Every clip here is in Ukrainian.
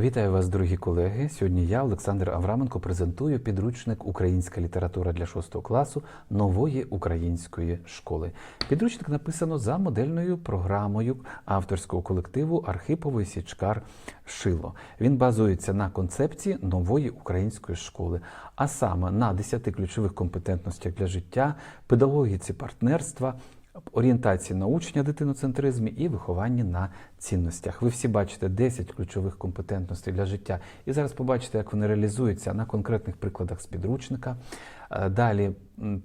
Вітаю вас, дорогі колеги. Сьогодні я, Олександр Авраменко, презентую підручник Українська література для 6 класу нової української школи. Підручник написано за модельною програмою авторського колективу Архипової Січкар Шило. Він базується на концепції нової української школи, а саме на 10 ключових компетентностях для життя, педагогіці партнерства орієнтації на учня дитиноцентризмі і вихованні на цінностях. Ви всі бачите 10 ключових компетентностей для життя. І зараз побачите, як вони реалізуються на конкретних прикладах з підручника. Е, Далі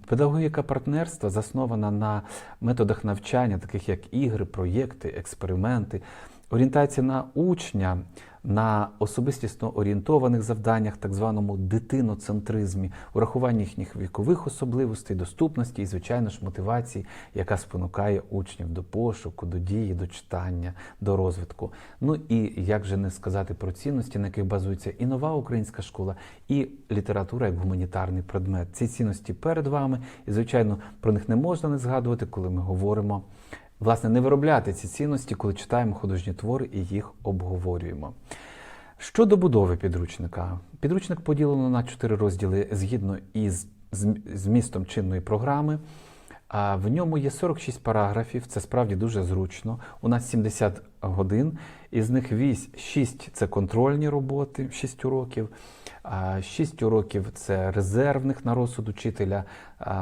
педагогіка партнерства заснована на методах навчання, таких як ігри, проєкти, експерименти. Орієнтація на учня, на особистісно орієнтованих завданнях, так званому дитиноцентризмі, урахування їхніх вікових особливостей, доступності і, звичайно ж, мотивації, яка спонукає учнів до пошуку, до дії, до читання, до розвитку. Ну і як же не сказати про цінності, на яких базується і нова українська школа, і література як гуманітарний предмет. Ці цінності перед вами, і звичайно, про них не можна не згадувати, коли ми говоримо. Власне, не виробляти ці цінності, коли читаємо художні твори і їх обговорюємо. Щодо будови підручника, підручник поділено на чотири розділи згідно із змістом чинної програми. В ньому є 46 параграфів, це справді дуже зручно. У нас 70 годин, із них 6 це контрольні роботи, 6 уроків, 6 уроків це резервних на розсуд учителя,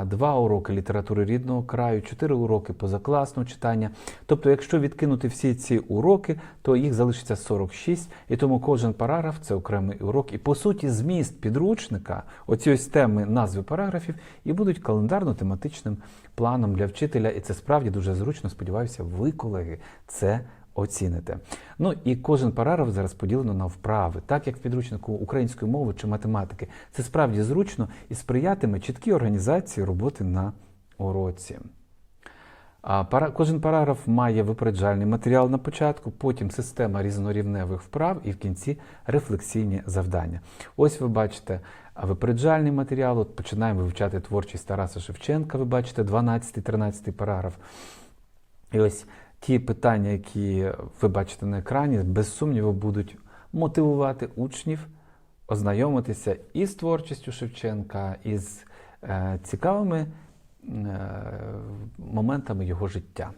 2 уроки літератури рідного краю, 4 уроки позакласного читання. Тобто, якщо відкинути всі ці уроки, то їх залишиться 46, і тому кожен параграф це окремий урок. І по суті, зміст підручника, оці ось теми назви параграфів, і будуть календарно-тематичним планом для вчителя. І це справді дуже зручно. Сподіваюся, ви, колеги, це оціните. Ну і кожен параграф зараз поділено на вправи, так як в підручнику української мови чи математики. Це справді зручно і сприятиме чіткій організації роботи на уроці. А пара- Кожен параграф має випереджальний матеріал на початку, потім система різнорівневих вправ і в кінці рефлексійні завдання. Ось ви бачите випереджальний матеріал. От починаємо вивчати творчість Тараса Шевченка. Ви бачите 12-13 параграф. І ось ті питання, які ви бачите на екрані, без сумніву будуть мотивувати учнів ознайомитися і з творчістю Шевченка, і з е, цікавими е, моментами його життя.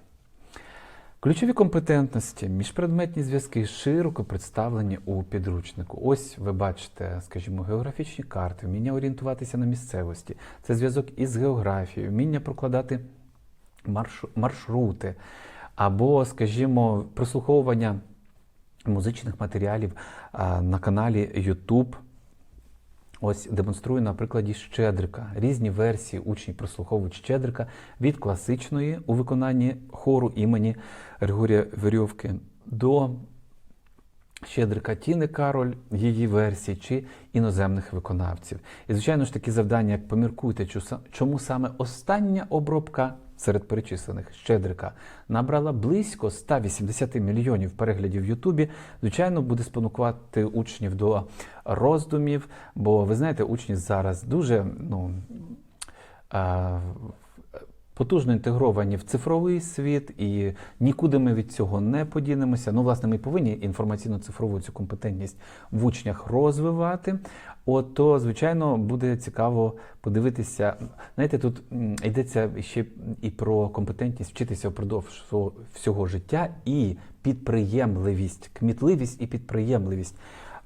Ключові компетентності, міжпредметні зв'язки широко представлені у підручнику. Ось ви бачите, скажімо, географічні карти, вміння орієнтуватися на місцевості, це зв'язок із географією, вміння прокладати марш- маршрути, або, скажімо, прослуховування музичних матеріалів на каналі YouTube. Ось демонструю на прикладі Щедрика. Різні версії учні прослуховують Щедрика від класичної у виконанні хору імені Григорія Верьовки до Щедрика Тіни Кароль, її версії чи іноземних виконавців. І, звичайно ж, такі завдання, як поміркуйте, чому саме остання обробка серед перечислених Щедрика. Набрала близько 180 мільйонів переглядів в Ютубі, звичайно, буде спонукувати учнів до роздумів, бо ви знаєте, учні зараз дуже ну, потужно інтегровані в цифровий світ, і нікуди ми від цього не подінемося. Ну, власне, ми повинні інформаційно-цифрову цю компетентність в учнях розвивати. От то, звичайно, буде цікаво подивитися. Знаєте, тут йдеться ще і про компетентність вчитися впродовж всього- життя і підприємливість, кмітливість і підприємливість.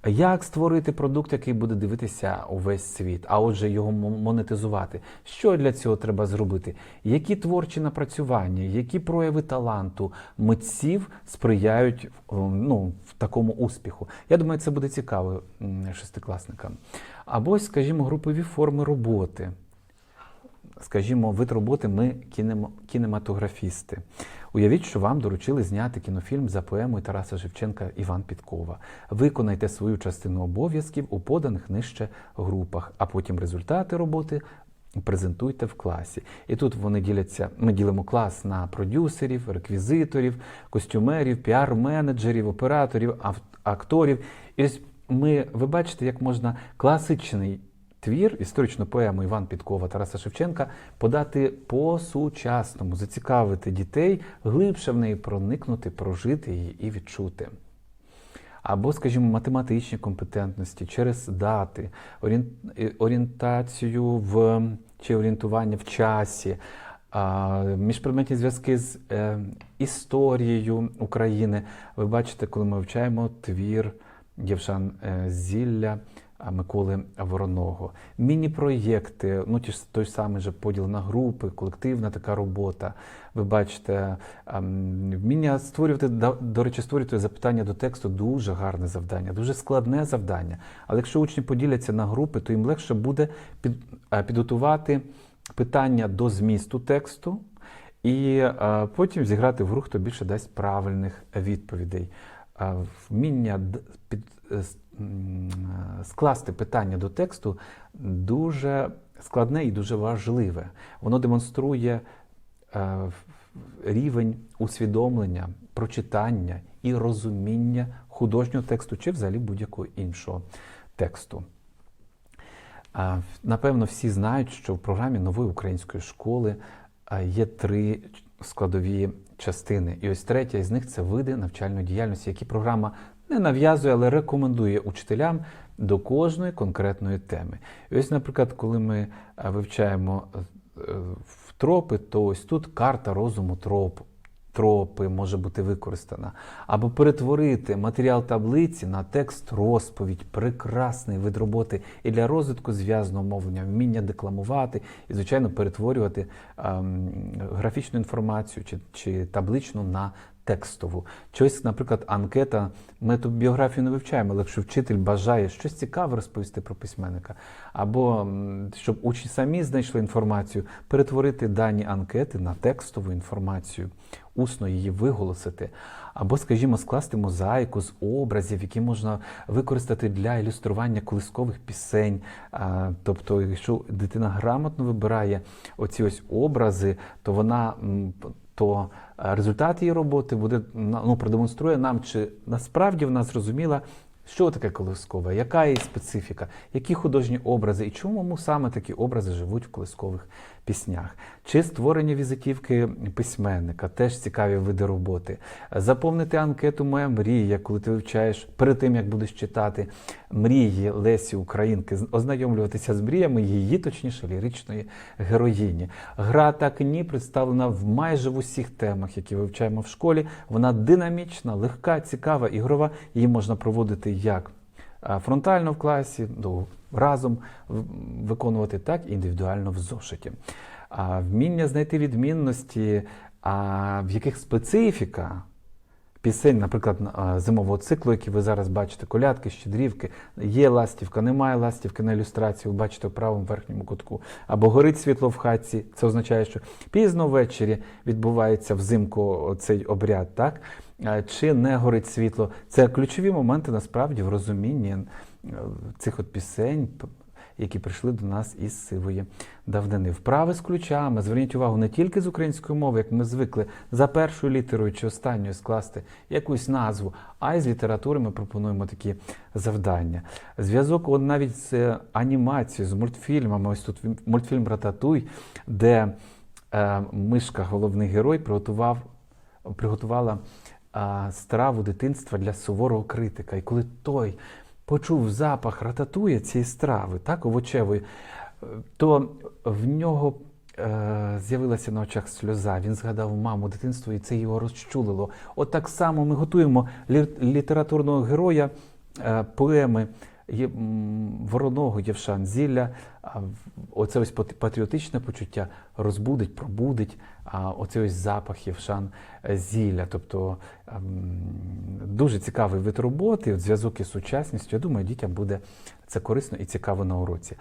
Як створити продукт, який буде дивитися увесь світ, а отже, його монетизувати? Що для цього треба зробити? Які творчі напрацювання, які прояви таланту митців сприяють ну, в такому успіху? Я думаю, це буде цікаво шестикласникам. Або, скажімо, групові форми роботи. Скажімо, вид роботи ми кінематографісти. Уявіть, що вам доручили зняти кінофільм за поемою Тараса Шевченка Іван Підкова. Виконайте свою частину обов'язків у поданих нижче групах, а потім результати роботи презентуйте в класі. І тут вони діляться. Ми ділимо клас на продюсерів, реквізиторів, костюмерів, піар-менеджерів, операторів, акторів. І ось ми, ви бачите, як можна класичний твір, історичну поему Іван Підкова Тараса Шевченка подати по-сучасному, зацікавити дітей, глибше в неї проникнути, прожити її і відчути. або, скажімо, математичні компетентності через дати, е, орієнтацію в чи орієнтування в часі, міжпредметні зв'язки з е, історією України. Ви бачите, коли ми вивчаємо твір Євшан е, Зілля Миколи Вороного. Міні-проєкти, ну ті ж той самий же поділ на групи, колективна така робота. Ви бачите, ем, вміння створювати, да- до речі, створювати запитання до тексту дуже гарне завдання, дуже складне завдання. Але якщо учні поділяться на групи, то їм легше буде під, е, підготувати питання до змісту тексту. І е, потім зіграти в гру, хто більше дасть правильних відповідей. Е, вміння під, скласти питання до тексту дуже складне і дуже важливе. Воно демонструє е, рівень усвідомлення, прочитання і розуміння художнього тексту чи взагалі будь-якого іншого тексту. Напевно, всі знають, що в програмі нової української школи є три складові частини. І ось третя із них це види навчальної діяльності, які програма не нав'язує, але рекомендує учителям до кожної конкретної теми. І ось, наприклад, коли ми вивчаємо е, в тропи, то ось тут карта розуму троп, тропи може бути використана. Або перетворити матеріал таблиці на текст розповідь, прекрасний вид роботи і для розвитку зв'язного мовлення, вміння декламувати і, звичайно, перетворювати ем, графічну інформацію чи, чи табличну на текстову. Щось, наприклад, анкета. Ми тут біографію не вивчаємо, але якщо вчитель бажає щось цікаве розповісти про письменника, або щоб учні самі знайшли інформацію, перетворити дані анкети на текстову інформацію, усно її виголосити, або, скажімо, скласти мозаїку з образів, які можна використати для ілюстрування колискових пісень. Тобто, якщо дитина грамотно вибирає оці ось образи, то вона то е, результат її роботи буде ну, продемонструє нам, чи насправді вона зрозуміла, що таке колискова, яка її специфіка, які художні образи і чому саме такі образи живуть в колискових піснях. Чи створення візитівки письменника, теж цікаві види роботи. Заповнити анкету Моя мрія, коли ти вивчаєш перед тим, як будеш читати мрії Лесі Українки, ознайомлюватися з мріями її, точніше, ліричної героїні. Гра так ні представлена в майже в усіх темах, які вивчаємо в школі. Вона динамічна, легка, цікава, ігрова. Її можна проводити як фронтально в класі, ну, разом виконувати, так індивідуально в зошиті. А вміння знайти відмінності, а в яких специфіка пісень, наприклад, зимового циклу, який ви зараз бачите, колядки, щедрівки, є ластівка, немає ластівки на ілюстрації, ви бачите в правому верхньому кутку, або горить світло в хатці, це означає, що пізно ввечері відбувається взимку цей обряд, так? Чи не горить світло? Це ключові моменти насправді в розумінні цих от пісень, які прийшли до нас із сивої давнини. Вправи з ключами. Зверніть увагу не тільки з української мови, як ми звикли за першою літерою чи останньою скласти якусь назву, а й з літератури ми пропонуємо такі завдання. Зв'язок навіть з е, анімацією, з мультфільмами. Ось тут мультфільм Рататуй, де е, мишка, головний герой, приготував, приготувала страву дитинства для суворого критика. І коли той почув запах рататує цієї страви, так, овочевої, то в нього е, з'явилася на очах сльоза. Він згадав маму дитинство, і це його розчулило. От так само ми готуємо літературного героя е, поеми. Є, Вороного Євшан Зілля, оце ось пат- патріотичне почуття розбудить, пробудить, оце ось запах Євшан Зілля. Тобто ем, дуже цікавий вид роботи, от зв'язок із сучасністю. Я думаю, дітям буде це корисно і цікаво на уроці.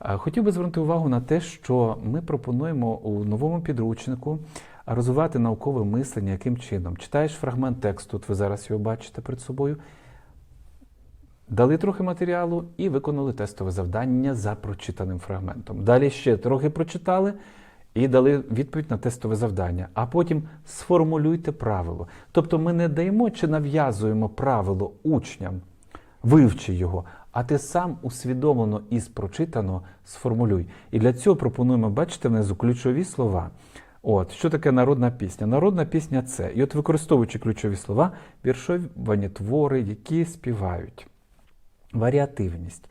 Е, Хотів би звернути увагу на те, що ми пропонуємо у новому підручнику розвивати наукове мислення, яким чином. Читаєш фрагмент тексту, от ви зараз його бачите перед собою. Дали трохи матеріалу і виконали тестове завдання за прочитаним фрагментом. Далі ще трохи прочитали і дали відповідь на тестове завдання. А потім сформулюйте правило. Тобто ми не даємо чи нав'язуємо правило учням, вивчи його, а ти сам усвідомлено із прочитаного сформулюй. І для цього пропонуємо, бачите, внизу ключові слова. От, що таке народна пісня? Народна пісня це. І от використовуючи ключові слова, віршовані твори, які співають. Варіативність,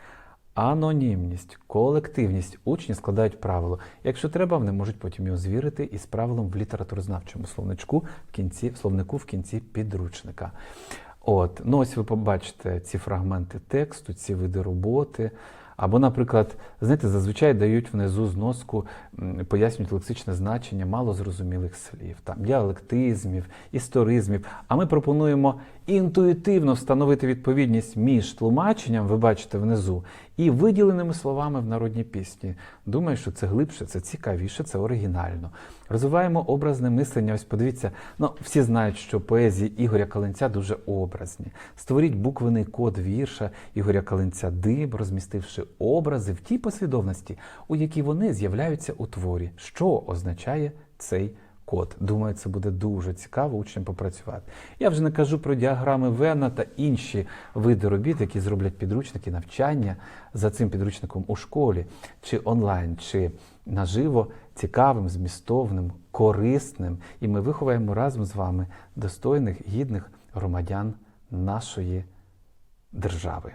анонімність, колективність. Учні складають правило. Якщо треба, вони можуть потім його звірити із правилом в літературознавчому словничку в кінці, словнику в кінці підручника. От, ну ось ви побачите ці фрагменти тексту, ці види роботи. Або, наприклад, знаєте, зазвичай дають внизу зноску, пояснюють лексичне значення малозрозумілих слів, там діалектизмів, історизмів. А ми пропонуємо інтуїтивно встановити відповідність між тлумаченням, ви бачите внизу, і виділеними словами в народній пісні. Думаю, що це глибше, це цікавіше, це оригінально. Розвиваємо образне мислення. Ось подивіться, ну всі знають, що поезії Ігоря Калинця дуже образні. Створіть буквений код вірша Ігоря Калинця диб, розмістивши образи в тій послідовності, у якій вони з'являються у творі. Що означає цей код? Думаю, це буде дуже цікаво учням попрацювати. Я вже не кажу про діаграми Вена та інші види робіт, які зроблять підручники навчання за цим підручником у школі, чи онлайн, чи наживо цікавим, змістовним, корисним. І ми виховаємо разом з вами достойних, гідних громадян нашої держави.